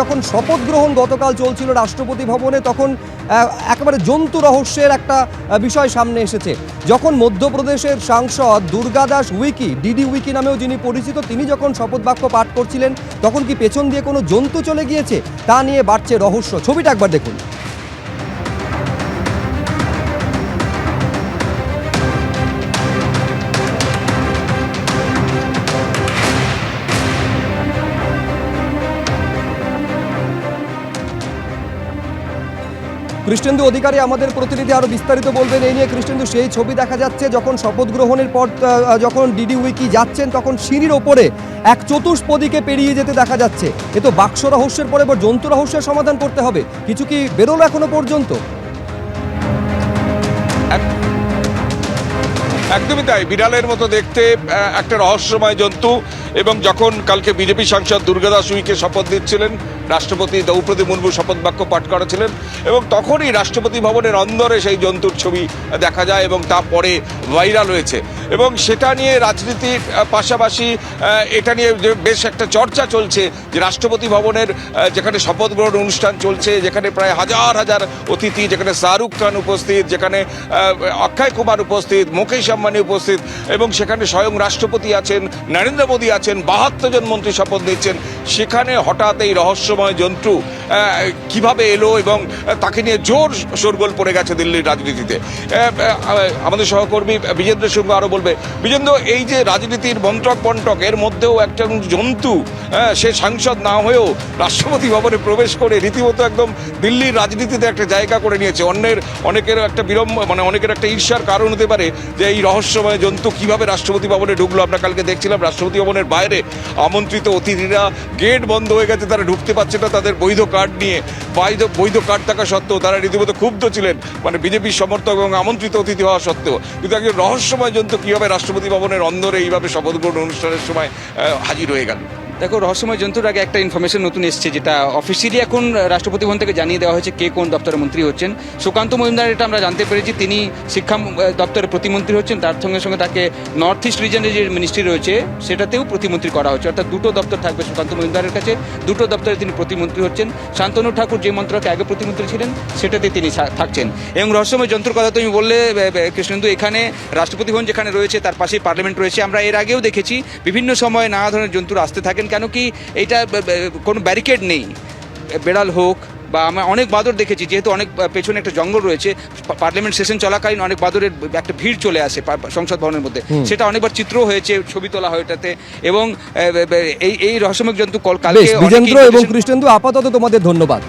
যখন শপথ গ্রহণ গতকাল চলছিল রাষ্ট্রপতি ভবনে, তখন একেবারে জন্তু রহস্যের একটা বিষয় সামনে এসেছে। যখন মধ্যপ্রদেশের সাংসদ দুর্গাদাস উইকি ডিডি উইকি নামেও যিনি পরিচিত, তিনি যখন শপথ বাক্য পাঠ করছিলেন, তখন কি পেছন দিয়ে কোনো জন্তু চলে গিয়েছে? তা নিয়ে বাড়ছে রহস্য। ছবিটা একবার দেখুন। কৃষ্ণেন্দু অধিকারী আমাদের প্রতিনিধি আরও বিস্তারিত বলবেন, এই নিয়ে কৃষ্ণেন্দু সেই ছবি দেখা যাচ্ছে যখন শপথ গ্রহণের পর যখন ডিডি উইকি যাচ্ছেন, তখন সিঁড়ির ওপরে এক চতুষ্পদীকে পেরিয়ে যেতে দেখা যাচ্ছে। এ তো বাক্স রহস্যের পরে এবার জন্তু রহস্যের সমাধান করতে হবে। কিছু কি বেরোলো এখনও পর্যন্ত? একদমই তাই। বিড়ালের মতো দেখতে একটা রহস্যময় জন্তু। এবং যখন কালকে বিজেপি সাংসদ দুর্গাদাস উইকে শপথ দিচ্ছিলেন রাষ্ট্রপতি দ্রৌপদী মুর্মু শপথ বাক্য পাঠ করেছিলেন এবং তখনই রাষ্ট্রপতি ভবনের অন্দরে সেই জন্তুর ছবি দেখা যায় এবং তা পরে ভাইরাল হয়েছে। এবং সেটা নিয়ে রাজনীতির পাশাপাশি এটা নিয়ে যে বেশ একটা চর্চা চলছে যে রাষ্ট্রপতি ভবনের যেখানে শপথ গ্রহণ অনুষ্ঠান চলছে, যেখানে প্রায় হাজার হাজার অতিথি, যেখানে শাহরুখ খান উপস্থিত, যেখানে অক্ষয় কুমার উপস্থিত, মুকেশ আম্বানি উপস্থিত এবং সেখানে স্বয়ং রাষ্ট্রপতি আছেন, নরেন্দ্র মোদী আছেন বাহাত্তর জন মন্ত্রী শপথ নিচ্ছেন। সেখানে হঠাৎ এই রহস্যময় জন্তু কীভাবে এলো এবং তাকে নিয়ে জোর শোরগোল পড়ে গেছে দিল্লির রাজনীতিতে। আমাদের সহকর্মী বিজেন্দ্র সিংহ আরও বলবে, বিজেন্দ্র, এই যে রাজনীতির মন্ত্রক বন্টক এর মধ্যেও একটা জন্তু সে সাংসদ না হয়েও রাষ্ট্রপতি ভবনে প্রবেশ করে রীতিমতো একদম দিল্লির রাজনীতিতে একটা জায়গা করে নিয়েছে। অন্যের অনেকের একটা বিলম্ব মানে অনেকের একটা ঈর্ষার কারণ হতে পারে যে এই রহস্যময় জন্তু কীভাবে রাষ্ট্রপতি ভবনে ঢুকলো। আমরা কালকে দেখছিলাম রাষ্ট্রপতি ভবনের বাইরে। আমন্ত্রিত অতিথিরা, গেট বন্ধ হয়ে গেছে, তারা ঢুকতে পারছে না তাদের বৈধ কার্ড নিয়ে। বৈধ বৈধ কার্ড থাকা সত্ত্বেও তারা রীতিমতো ক্ষুব্ধ ছিলেন মানে বিজেপির সমর্থক এবং আমন্ত্রিত অতিথি হওয়া সত্ত্বেও। কিন্তু একজন রহস্যময় জন্তু কীভাবে রাষ্ট্রপতি ভবনের অন্দরে এইভাবে শপথ গ্রহণ অনুষ্ঠানের সময় হাজির হয়ে গেল? দেখো, রহস্যময় জন্তুর আগে একটা ইনফরমেশন নতুন এসছে, যেটা অফিসিয়ালি এখন রাষ্ট্রপতি ভবন থেকে জানিয়ে দেওয়া হয়েছে কে কোন দপ্তরের মন্ত্রী হচ্ছেন। সুকান্ত মজুমদার, এটা আমরা জানতে পেরেছি, তিনি শিক্ষা দপ্তরের প্রতিমন্ত্রী হচ্ছেন, তার সঙ্গে সঙ্গে তাকে নর্থ ইস্ট রিজনের যে মিনিস্ট্রি রয়েছে, সেটাতেও প্রতিমন্ত্রী করা হচ্ছে। অর্থাৎ দুটো দপ্তর থাকবে সুকান্ত মজুমদারের কাছে, দুটো দপ্তরে তিনি প্রতিমন্ত্রী হচ্ছেন। শান্তনু ঠাকুর যে মন্ত্রকে আগে প্রতিমন্ত্রী ছিলেন, সেটাতে তিনি থাকছেন। এবং রহস্যময় জন্তুর কথা তুমি বললে কৃষ্ণেন্দু, এখানে রাষ্ট্রপতি ভবন যেখানে রয়েছে, তার পাশেই পার্লামেন্ট রয়েছে। আমরা এর আগেও দেখেছি, বিভিন্ন সময় নানা ধরনের জন্তুর আসতে থাকেন কেন কি আহ, কোনো ব্যারিকেড নেই। বেড়াল হোক বা আমরা অনেক বাদর দেখেছি যেহেতু অনেক পেছনে একটা জঙ্গল রয়েছে পার্লামেন্ট সেশন চলাকালীন অনেক বাদরের একটা ভিড় চলে আসে সংসদ ভবনের মধ্যে। সেটা অনেকবার চিত্র হয়েছে ছবি তোলা হয় ওটাতে এবং এই এই রহস্যময় জন্তু কল বেশ কালকে বিজেন্দ্র এবং কৃষ্ণেন্দু আপাতত তোমাদের ধন্যবাদ।